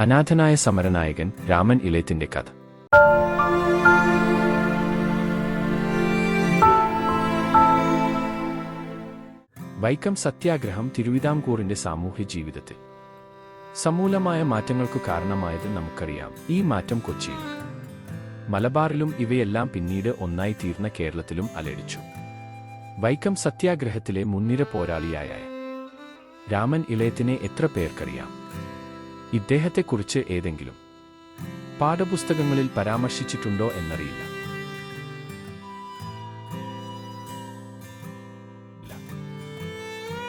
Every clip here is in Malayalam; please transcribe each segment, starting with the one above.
അനാഥനായ സമരനായകൻ രാമൻ ഇളയത്തിന്റെ കഥ. വൈക്കം സത്യാഗ്രഹം തിരുവിതാംകൂറിന്റെ സാമൂഹ്യ ജീവിതത്തിൽ. സമൂലമായ മാറ്റങ്ങൾക്കു കാരണമായത് നമുക്കറിയാം ഈ മാറ്റം കൊച്ചിയിൽ. മലബാറിലും ഇവയെല്ലാം പിന്നീട് ഒന്നായി തീർന്ന കേരളത്തിലും അലടിച്ചു വൈക്കം സത്യാഗ്രഹത്തിലെ മുൻനിര പോരാളിയായ രാമൻ ഇളയത്തിനെ എത്ര പേർക്കറിയാം? ഇദ്ദേഹത്തെക്കുറിച്ച് ഏതെങ്കിലും പാഠപുസ്തകങ്ങളിൽ പരാമർശിച്ചിട്ടുണ്ടോ എന്നറിയില്ല.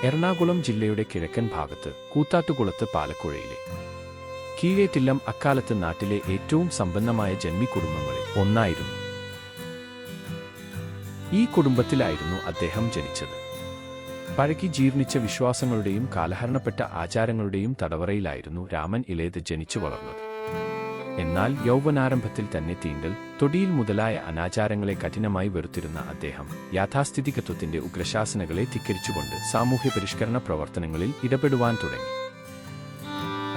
എറണാകുളം ജില്ലയുടെ കിഴക്കൻ ഭാഗത്ത് കൂത്താട്ടുകുളത്ത് പാലക്കുഴയിലെ കീഴേറ്റില്ലം അക്കാലത്ത് നാട്ടിലെ ഏറ്റവും സമ്പന്നമായ ജന്മി കുടുംബങ്ങളിൽ ഒന്നായിരുന്നു ഈ കുടുംബത്തിലായിരുന്നു അദ്ദേഹം ജനിച്ചത് പഴകി ജീർണിച്ച വിശ്വാസങ്ങളുടെയും കാലഹരണപ്പെട്ട ആചാരങ്ങളുടെയും തടവറയിലായിരുന്നു രാമൻ ഇളയത് ജനിച്ചു വളർന്നത്. എന്നാൽ യൗവനാരംഭത്തിൽ തന്നെ തീണ്ടൽ തൊടിയിൽ മുതലായ അനാചാരങ്ങളെ കഠിനമായി വെറുത്തിരുന്ന അദ്ദേഹം യാഥാസ്ഥിതികത്വത്തിന്റെ ഉഗ്രശാസനകളെ ധിക്കരിച്ചുകൊണ്ട് സാമൂഹ്യ പരിഷ്കരണ പ്രവർത്തനങ്ങളിൽ ഇടപെടുവാൻ തുടങ്ങി.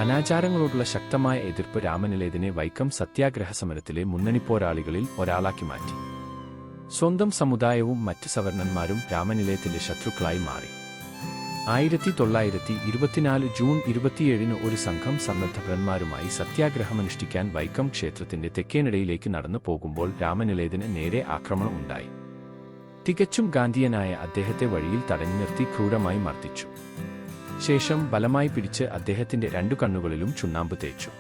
അനാചാരങ്ങളോടുള്ള ശക്തമായ എതിർപ്പ് രാമനിലേതിനെ വൈക്കം സത്യാഗ്രഹ സമരത്തിലെ മുന്നണി പോരാളികളിൽ ഒരാളാക്കി മാറ്റി. സ്വന്തം സമുദായവും മറ്റ് സവർണന്മാരും രാമനിലയത്തിന്റെ ശത്രുക്കളായി മാറി. ആയിരത്തി തൊള്ളായിരത്തി ഇരുപത്തിനാല് ജൂൺ ഇരുപത്തിയേഴിന് ഒരു സംഘം സന്നദ്ധഭടന്മാരുമായി സത്യാഗ്രഹമനുഷ്ഠിക്കാൻ വൈക്കം ക്ഷേത്രത്തിന്റെ തെക്കേനിടയിലേക്ക് നടന്നു പോകുമ്പോൾ രാമനിലയത്തിന് നേരെ ആക്രമണം ഉണ്ടായി. തികച്ചും ഗാന്ധിയനായ അദ്ദേഹത്തെ വഴിയിൽ തടഞ്ഞു നിർത്തി ക്രൂരമായി മർദ്ദിച്ചു. ശേഷം ബലമായി പിടിച്ച് അദ്ദേഹത്തിന്റെ രണ്ടു കണ്ണുകളിലും ചുണ്ണാമ്പ് തേച്ചു.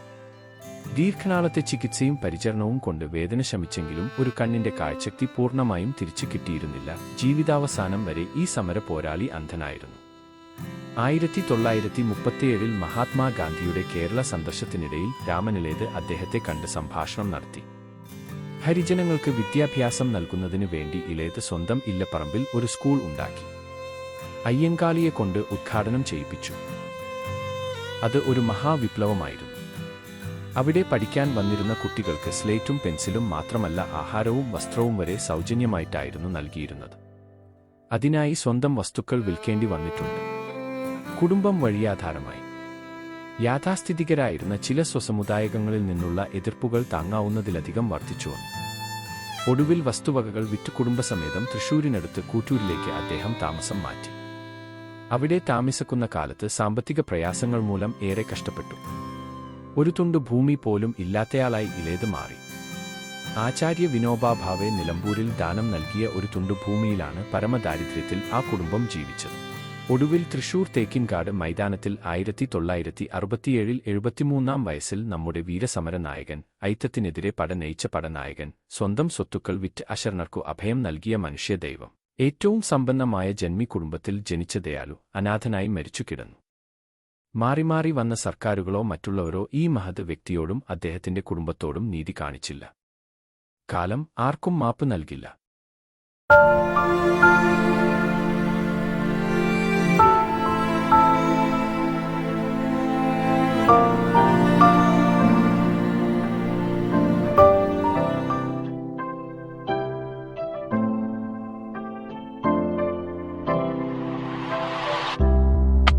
ദീർഘനാളത്തെ ചികിത്സയും പരിചരണവും കൊണ്ട് വേദന ശമിച്ചെങ്കിലും ഒരു കണ്ണിന്റെ കാഴ്ചക്തി പൂർണമായും തിരിച്ചു കിട്ടിയിരുന്നില്ല. ജീവിതാവസാനം വരെ ഈ സമര പോരാളി അന്ധനായിരുന്നു. ആയിരത്തി തൊള്ളായിരത്തി മുപ്പത്തിയേഴിൽ മഹാത്മാഗാന്ധിയുടെ കേരള സന്ദർശത്തിനിടയിൽ രാമനിലേത് അദ്ദേഹത്തെ കണ്ട് സംഭാഷണം നടത്തി. ഹരിജനങ്ങൾക്ക് വിദ്യാഭ്യാസം നൽകുന്നതിനു വേണ്ടി ഇളയത് സ്വന്തം ഇല്ലപ്പറമ്പിൽ ഒരു സ്കൂൾ ഉണ്ടാക്കി. അയ്യങ്കാളിയെ കൊണ്ട് ഉദ്ഘാടനം ചെയ്യിപ്പിച്ചു. അത് ഒരു മഹാവിപ്ലവമായിരുന്നു. അവിടെ പഠിക്കാൻ വന്നിരുന്ന കുട്ടികൾക്ക് സ്ലേറ്റും പെൻസിലും മാത്രമല്ല ആഹാരവും വസ്ത്രവും വരെ സൗജന്യമായിട്ടായിരുന്നു നൽകിയിരുന്നത്. അതിനായി സ്വന്തം വസ്തുക്കൾ വിൽക്കേണ്ടി വന്നിട്ടുണ്ട്. കുടുംബം വഴിയാധാരമായി യാഥാസ്ഥിതികരായിരുന്ന ചില സ്വസമുദായകങ്ങളിൽ നിന്നുള്ള എതിർപ്പുകൾ താങ്ങാവുന്നതിലധികം വർദ്ധിച്ചുവന്നു ഒടുവിൽ വസ്തുവകകൾ വിറ്റ് കുടുംബസമേതം തൃശൂരിനടുത്ത് കൂറ്റൂരിലേക്ക് അദ്ദേഹം താമസം മാറ്റി. അവിടെ താമസിക്കുന്ന കാലത്ത് സാമ്പത്തിക പ്രയാസങ്ങൾ മൂലം ഏറെ കഷ്ടപ്പെട്ടു. ഒരു തുണ്ട് ഭൂമി പോലും ഇല്ലാത്തയാളായി ഇളയത് മാറി. ആചാര്യ വിനോബാ ഭാവെ നിലമ്പൂരിൽ ദാനം നൽകിയ ഒരു തുണ്ട് ഭൂമിയിലാണ് പരമദാരിദ്ര്യത്തിൽ ആ കുടുംബം ജീവിച്ചത്. ഒടുവിൽ തൃശൂർ തേക്കിൻകാട് മൈതാനത്തിൽ ആയിരത്തി തൊള്ളായിരത്തി അറുപത്തിയേഴിൽ എഴുപത്തിമൂന്നാം വയസ്സിൽ നമ്മുടെ വീരസമര നായകൻ ഐത്തത്തിനെതിരെ പട നയിച്ച പടനായകൻ സ്വന്തം സ്വത്തുക്കൾ വിറ്റ് അശരണർക്കു അഭയം നൽകിയ മനുഷ്യദൈവം. ഏറ്റവും സമ്പന്നമായ ജന്മി കുടുംബത്തിൽ ജനിച്ച ദയാലു അനാഥനായി മരിച്ചു കിടന്നു മാറി മാറി വന്ന സർക്കാരുകളോ മറ്റുള്ളവരോ ഈ മഹത് വ്യക്തിയോടും അദ്ദേഹത്തിന്റെ കുടുംബത്തോടും നീതി കാണിച്ചില്ല. കാലം ആർക്കും മാപ്പ് നൽകില്ല.